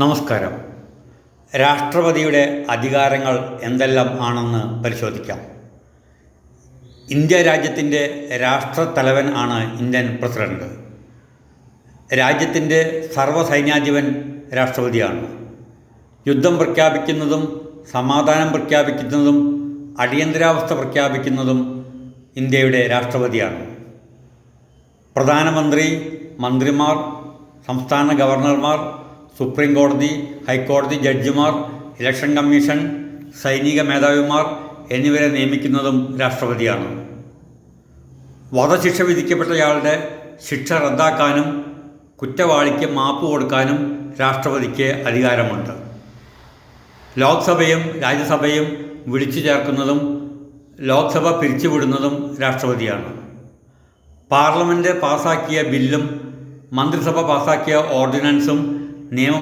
നമസ്കാരം. രാഷ്ട്രപതിയുടെ അധികാരങ്ങൾ എന്തെല്ലാം ആണെന്ന് പരിശോധിക്കാം. ഇന്ത്യ രാജ്യത്തിന്റെ രാഷ്ട്രത്തലവൻ ആണ് ഇന്ത്യൻ പ്രസിഡന്റ്. രാജ്യത്തിന്റെ സർവസൈന്യാധിപൻ രാഷ്ട്രപതിയാണ്. യുദ്ധം പ്രഖ്യാപിക്കുന്നതും സമാധാനം പ്രഖ്യാപിക്കുന്നതും അടിയന്തരാവസ്ഥ പ്രഖ്യാപിക്കുന്നതും ഇന്ത്യയുടെ രാഷ്ട്രപതിയാണ്. പ്രധാനമന്ത്രി മന്ത്രിമാർ സംസ്ഥാന ഗവർണർമാർ സുപ്രീം കോടതി ഹൈക്കോടതി ജഡ്ജിമാർ ഇലക്ഷൻ കമ്മീഷൻ സൈനിക മേധാവിമാർ എന്നിവരെ നിയമിക്കുന്നതും രാഷ്ട്രപതിയാണ്. വധശിക്ഷ വിധിക്കപ്പെട്ടയാളുടെ ശിക്ഷ റദ്ദാക്കാനും കുറ്റവാളിക്ക് മാപ്പ് കൊടുക്കാനും രാഷ്ട്രപതിക്ക് അധികാരമുണ്ട്. ലോക്സഭയും രാജ്യസഭയും വിളിച്ചു ചേർക്കുന്നതും ലോക്സഭ പിരിച്ചുവിടുന്നതും രാഷ്ട്രപതിയാണ്. പാർലമെന്റ് പാസാക്കിയ ബില്ലും മന്ത്രിസഭ പാസാക്കിയ ഓർഡിനൻസും não